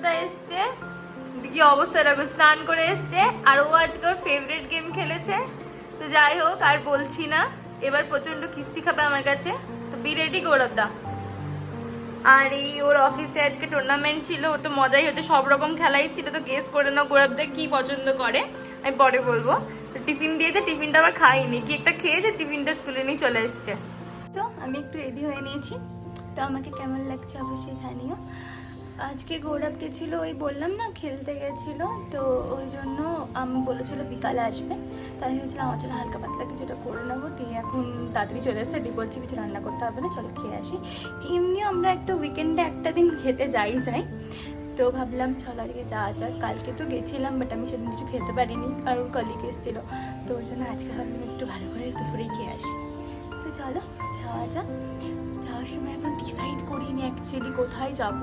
গৌরবদা এসছে। কি অবস্থা দেখো, স্নান করে এসছে, আর ও আজকে ওর ফেভারিট গেম খেলেছে। তো যাই হোক, আর বলছি না, এবার প্রচণ্ড কিস্তি খাবে আমার কাছে। তো বি রেডি গৌরবদা। আর এই ওর অফিসে আজকে টুর্নামেন্ট ছিল ওর তো মজাই হতো, সব রকম খেলাই ছিল। তো গেস করে নাও গৌরবদা কি পছন্দ করে। আমি পরে বলব। টিফিন দিয়েছে, টিফিনটা আবার খাইনি। কি একটা খেয়েছে, টিফিনটা তুলে নিয়ে চলে এসছে। তো আমি একটু রেডি হয়ে নিয়েছি। তো আমাকে কেমন লাগছে অবশ্যই জানিও। আজকে গৌরব গেছিল ওই বললাম না খেলতে গেছিল, তো ওই জন্য আমি, বলেছিল বিকালে আসবে। তাই ভেবেছিলাম আমার জন্য হালকা পাতলা কিছুটা করে নেব, দিয়ে এখন তাড়াতাড়ি চলে এসে দি বলছি কিছু রান্না করতে হবে না, চলো খেয়ে আসি। এমনিও আমরা একটু উইকেন্ডে একটা দিন খেতে যাই যাই। তো ভাবলাম চলো আজকে যাওয়া যাক। কালকে তো গেছিলাম বাট আমি সেদিন কিছু খেতে পারিনি কারণ কলিগ এসেছিল। তো ওই জন্য আজকে ভাবলাম একটু ভালো করে দুপুরেই খেয়ে আসি। চলো, যাওয়া যাক। যাওয়ার সময় এখন ডিসাইড করিনি অ্যাকচুয়ালি কোথায় যাব।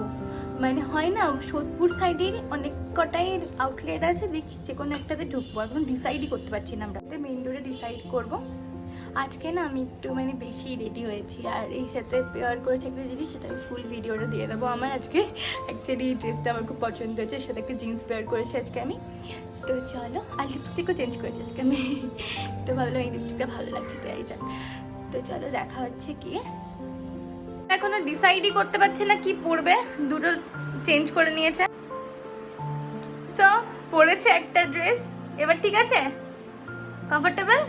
মানে হয় না, সোদপুর সাইডের অনেক কটাই আউটলেট আছে, দেখি যে কোনো একটাতে ঢুকবো। এখন ডিসাইডই করতে পারছি না, আমরা মেন রোডে ডিসাইড করব। আজকে না আমি একটু মানে বেশি রেডি হয়েছি, আর এই সাথে পেয়ার করেছে একটা জিনিস, সেটা আমি ফুল ভিডিওটা দিয়ে দেবো। আমার আজকে অ্যাকচুয়ালি এই ড্রেসটা আমার খুব পছন্দ হয়েছে, সেটা একটা জিন্স পেয়ার করেছি আজকে আমি। তো চলো, আর লিপস্টিকও চেঞ্জ করেছি আজকে আমি। তো ভাবলাম এই লিপস্টিকটা ভালো লাগছে, তাই যাক। তো চলো দেখা হচ্ছে কি। এখনও ডিসাইডই করতে পারছি না কি পরবে দুটো চেঞ্জ করে নিয়েছে। সো পরেছে একটা ড্রেস এবার ঠিক আছে? কমফোর্টেবল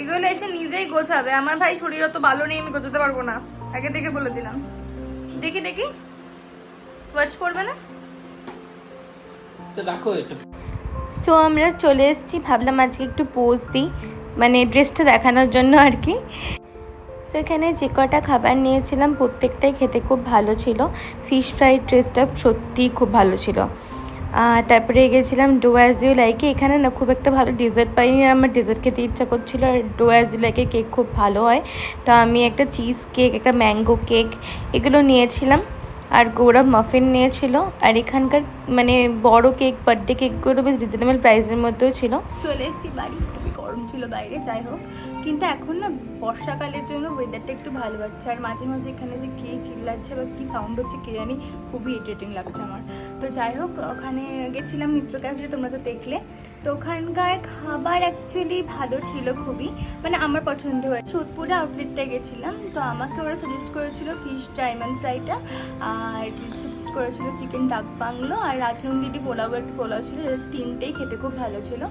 এগুলো এসে নিজেই গোছাবে আমার ভাই শরীর অত ভালো নেই আমি গোছাতে পারব না। আগে থেকে বলে দিলাম। দেখি দেখি। ওয়াচ করবে না? তো রাখো এটা। সো আমরা চলে এসেছি ভাবলাম আজকে একটু পোজ দিই। মানে ড্রেসটা দেখানোর জন্য আর কি। সো এখানে যে কটা খাবার নিয়েছিলাম, প্রত্যেকটাই খেতে খুব ভালো ছিল। ফিশ ফ্রাইড ড্রেসটা সত্যিই খুব ভালো ছিল। তারপরে গেছিলাম ডোয়াজিও লাইকে এখানে না খুব একটা ভালো ডেজার্ট পাইনি। আমার ডেজার্ট খেতে ইচ্ছা করছিল আর ডোয়াজিও লাইকের কেক খুব ভালো হয়। তো আমি একটা চিজ কেক একটা ম্যাঙ্গো কেক এগুলো নিয়েছিলাম। আর গৌরব মাফিন নিয়েছিল। আর এখানকার মানে বড় কেক বার্থডে কেকগুলো বেশ রিজনেবল প্রাইসের মধ্যেও ছিল। চলে এসেছি বাড়ি। ছিল বাইরে, যাই হোক। কিন্তু এখন না বর্ষাকালের জন্য ওয়েদারটা একটু ভালো লাগছে আর মাঝে মাঝে এখানে যে কে চিল্লাচ্ছে বা কী সাউন্ড হচ্ছে, কে জানি খুবই ইরিটেটিং লাগছে আমার। তো যাই হোক, ওখানে গেছিলাম মিত্র ক্যাফে তোমরা তো দেখলে। তো ওখানকার খাবার অ্যাকচুয়ালি ভালো ছিল খুবই। মানে আমার পছন্দ হয় সোদপুরে আউটলেটটা গেছিলাম, তো আমাকে ওরা সাজেস্ট করেছিল ফিশ ডায়মন্ড ফ্রাইটা আর সাজেস্ট করেছিল চিকেন ডাক বাংলো। আর রাজনন্দিটি পোলাও একটা পোলাও ছিল তিনটেই খেতে খুব ভালো ছিল।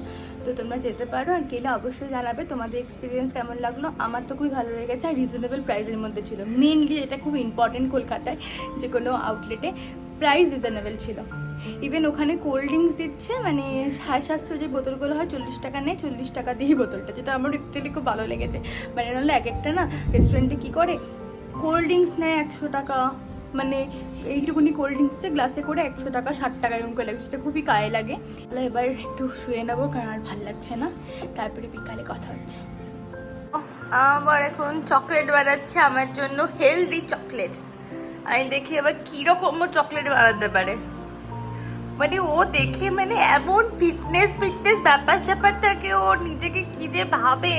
তো তোমরা যেতে পারো আর গেলে অবশ্যই জানাবে তোমাদের এক্সপিরিয়েন্স কেমন লাগল। আমার তো খুবই ভালো লেগেছে আর রিজনেবল প্রাইসের মধ্যে ছিল। মেনলি এটা খুব ইম্পর্টেন্ট কলকাতায় যে কোনো আউটলেটে প্রাইস রিজনেবল ছিল। ইভেন ওখানে কোল্ড ড্রিঙ্কস দিচ্ছে মানে সাড়ে সাতশো যে বোতলগুলো হয়, চল্লিশ টাকা নেয়, চল্লিশ টাকা দিয়েই বোতলটা, যেটা আমার অ্যাকচুয়ালি খুব ভালো লেগেছে। মানে নাহলে এক একটা না রেস্টুরেন্টে কী করে? কোল্ড ড্রিঙ্কস নেয় একশো টাকা মানে এইটুকুনি কোল্ড ড্রিঙ্কসে গ্লাসে করে একশো টাকা, ষাট টাকা এরকম করে লাগে, সেটা খুবই গায়ে লাগে। তাহলে এবার একটু শুয়ে নেব, কারণ আর ভালো লাগছে না। তারপরে বিকালে কথা হচ্ছে। আমার এখন চকলেট বানাচ্ছে, আমার জন্য হেলদি চকলেট আমি দেখি আবার কীরকম চকলেট বানাতে পারে। মানে ও দেখে মানে এমন ফিটনেস ফিটনেস ব্যাপার স্যাপার থাকে ও নিজেকে কি যে ভাবে।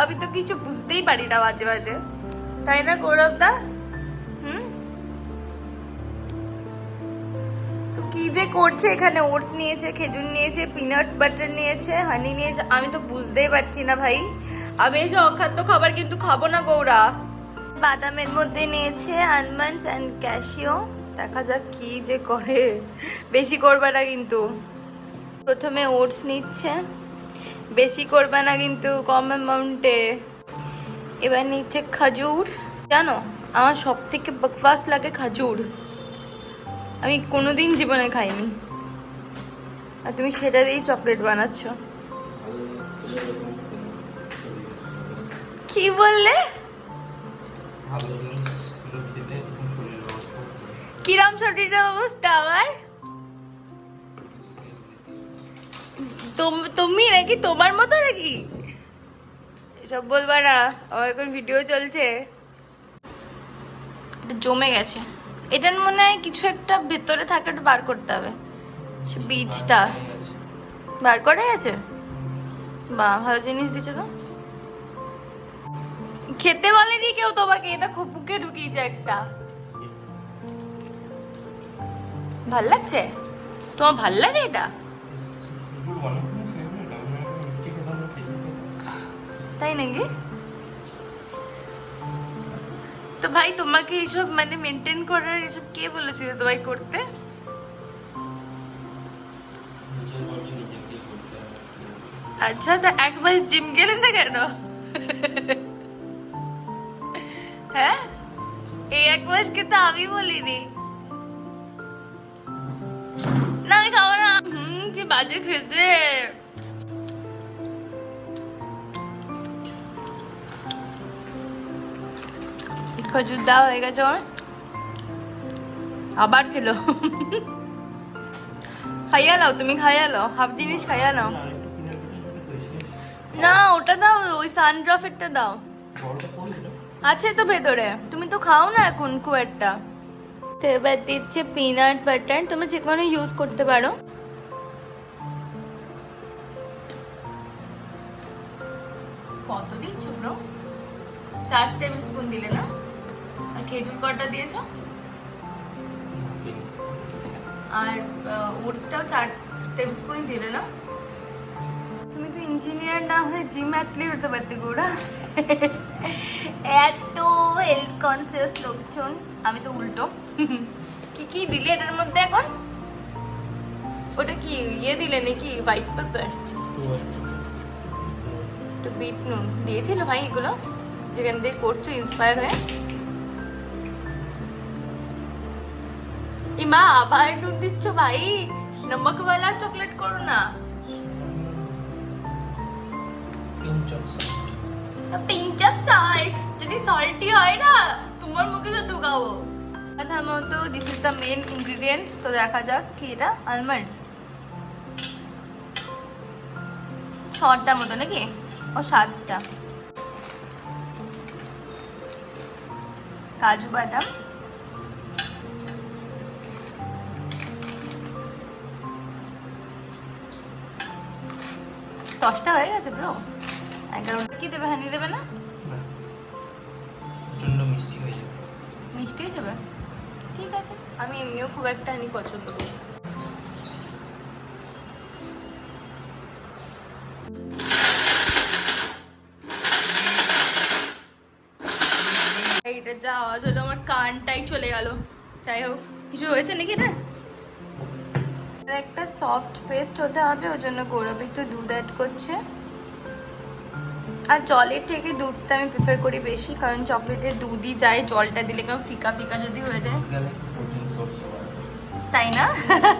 আমি তো কিছু বুঝতেই পারি না মাঝে মাঝে। তাই না গৌরব দা হুম কি যে করছে এখানে? ওটস নিয়েছে, খেজুর নিয়েছে পিনাট বাটার নিয়েছে হানি নিয়েছে, আমি তো বুঝতেই পারছি না ভাই। আমি এই যে অখাদ্য খাবার কিন্তু খাব না, গৌরা। বাদামের মধ্যে নিয়েছে আলমন্ডস অ্যান্ড ক্যাশিও দেখা যাক কি যে করে। বেশি করবে না কিন্তু। প্রথমে ওটস নিচ্ছে। বেশি করবে না কিন্তু কম অ্যামাউন্টে এবার নিচ্ছে খাজুর। জানো, আমার সব থেকে বকবাস লাগে খাজুর। আমি কোনোদিন জীবনে খাইনি। আর তুমি সেটা দিয়েই চকলেট বানাচ্ছ। কি বললে? ভালো জিনিসগুলো খেলে এরকম শরীরের অবস্থা কিরম শরীরের অবস্থা আমার? তোম- নাকি তোমার মতো নাকি? এসব বলবা না আমার এখন ভিডিও চলছে। জমে গেছে। এটার মনে হয় কিছু একটা ভেতরে থাকে ওটা বার করতে হবে। বীজটা বার করে গেছে। বা ভালো জিনিস দিচ্ছে তো? খেতে বলেনি কেউ তোমাকে? এটা খুব বুকে ঢুকিয়েছে একটা। ভালো লাগছে? তোমার ভালো লাগে এটা? তাই নাকি? তো ভাই, তোমাকে এইসব মানে মেনটেন করার এসব কে বলেছিল তোমায় করতে? আচ্ছা তা এক মাস জিম গেলে না কেন? হ্যাঁ? এই এক মাস কিন্তু আমি বলিনি। না আমি খাব না। হুম কি বাজে খেতে খজুর দেওয়া হয়ে গেছে আমার। আবার খেলো। খাইয়া লাও তুমি খাইয়া লাও হাফ জিনিস খাইয়া নাও। না ওটা দাও ওই সানড্রফেরটা দাও। আছে তো ভেতরে। তুমি তো খাও না এখন খুব একটা। তো এবার দিচ্ছে পিনাট বাটার তুমি যে কোনো ইউজ করতে পারো। কত দিচ্ছ ব্রো চার টেবিল স্পুন দিলে না? আর খেজুর কটা দিয়েছ? আর ওটসটাও চার টেবিল স্পুনই দিলে না? তুমি তো ইঞ্জিনিয়ার না হয়ে জিম অ্যাথলিট হতে পারতে গোড়া। এত হেলথ কনসিয়াস লোকজন। আমি তো উল্টো। কি কি দিলে এটার মধ্যে এখন? ওটা কি ইয়ে দিলে নাকি হোয়াইট পেপার তো বিট নুন। দিয়েছিল ভাই এগুলো। যেখান থেকে করছ ইন্সপায়ার হয়ে। এই মা আবার নুন দিচ্ছ ভাই? নমকওয়ালা চকলেট করো না। Pinch of salt pink of salt যদি সল্টি হয় না, তোমার মুখে তো ঢুকাবো। কথা মতো this is the main ingredient তো দেখা যাক কি এটা আলমন্ডস ছটা মতো নাকি? ও সাতটা কাজু বাদাম। দশটা হয়ে গেছে ব্রো এগারোটা কি দেবে হানি দেবে না? প্রচণ্ড মিষ্টি হয়ে যাবে। মিষ্টি হয়ে যাবে? ঠিক আছে আমি এমনিও খুব একটা হানি পছন্দ করি এইটা যা আওয়াজ হলো আমার কানটাই চলে গেল। যাই হোক কিছু হয়েছে নাকি এটা? একটা সফট পেস্ট হতে হবে ওই জন্য গৌরব একটু দুধ অ্যাড করছে। আর জলের থেকে দুধটা আমি প্রেফার করি বেশি কারণ চকলেটের দুধই যায় জলটা দিলে কেমন ফিকা ফিকা যদি হয়ে যায়। তাই না?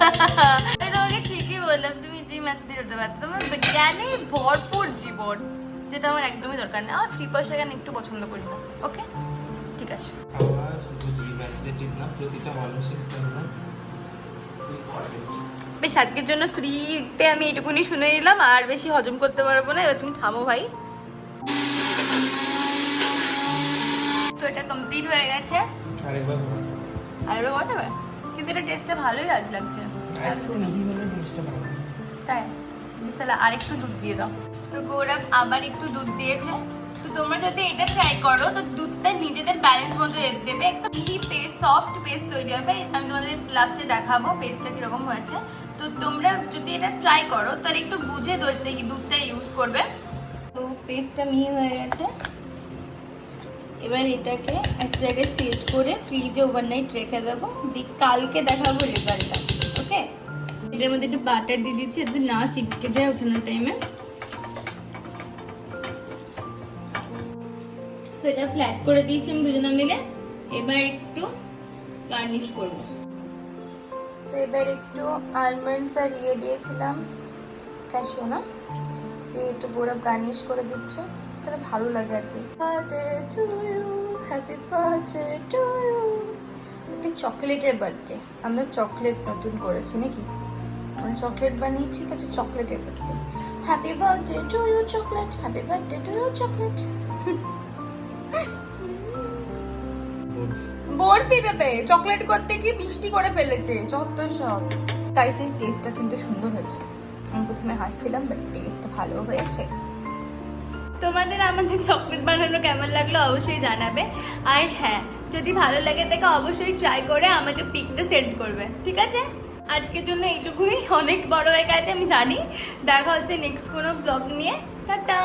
আমি তোমাকে ঠিকই বললাম তুমি জিম অ্যাথলিট হতে পারতো তোমার জ্ঞানে ভরপুর জীবন যেটা আমার একদমই দরকার নেই আমার ফ্রি পয়সা জ্ঞান একটু পছন্দ করি না ওকে ঠিক আছে। না বেশ আজকের জন্য ফ্রিতে আমি এটুকুনি শুনে নিলাম আর বেশি হজম করতে পারব না এবার তুমি থামো ভাই। তো এটা কমপ্লিট হয়ে গেছে। আরেকবার ঘোরাতে হবে। আর এবার করতে হবে কিন্তু এটা টেস্টটা ভালোই আজ লাগছে। আরেকটু তাই। বেশ তাহলে আর একটু দুধ দিয়ে দাও। তো গৌরব আবার একটু দুধ দিয়েছে। তো তোমরা যদি এটা ট্রাই করো তো দুধটা নিজেদের ব্যালেন্স মতো দেবে। একটা মিহি পেস্ট সফট পেস্ট তৈরি হবে। আমি তোমাদের লাস্টে দেখাবো পেস্টটা কীরকম হয়েছে। তো তোমরা যদি এটা ট্রাই করো তাহলে একটু বুঝে দুধটা ইউজ করবে। তো পেস্টটা মিহি হয়ে গেছে। এবার এটাকে এক জায়গায় সেট করে ফ্রিজে ওভারনাইট রেখে দেবো। দিয়ে কালকে দেখাবো রেজাল্টটা ওকে? এটার মধ্যে একটু বাটার দিয়ে দিচ্ছি, যাতে না চিপকে যায় ওঠানোর টাইমে সো এটা ফ্ল্যাট করে দিয়েছি আমি দুজনে মিলে। এবার একটু গার্নিশ করব। সো এবার একটু আলমন্ডস আর ইয়ে দিয়েছিলাম ক্যাশিও না? দিয়ে একটু গোড়াপ গার্নিশ করে দিচ্ছে। তাহলে ভালো লাগে আর কি। Birthday to you happy birthday to you চকলেটের বার্থডে আমরা চকলেট নতুন করেছি নাকি? আমরা চকলেট বানিয়েছি কাছে চকলেটের birthday happy birthday to you chocolate happy birthday to you chocolate barfi. দেবে। চকলেট করতে কি মিষ্টি করে ফেলেছে। যত সব। তাই সেই টেস্টটা কিন্তু সুন্দর হয়েছে। আমি প্রথমে হাসছিলাম বাট টেস্ট ভালো হয়েছে। তোমাদের আমাদের চকলেট বানানো কেমন লাগল অবশ্যই জানাবে। আর হ্যাঁ যদি ভালো লাগে তাকে অবশ্যই ট্রাই করে আমাকে পিকটা সেন্ড করবে, ঠিক আছে? আজকের জন্য এইটুকুই। অনেক বড় হয়ে গেছে, আমি জানি। দেখা হচ্ছে নেক্সট কোনো ব্লগ নিয়ে। টাটা!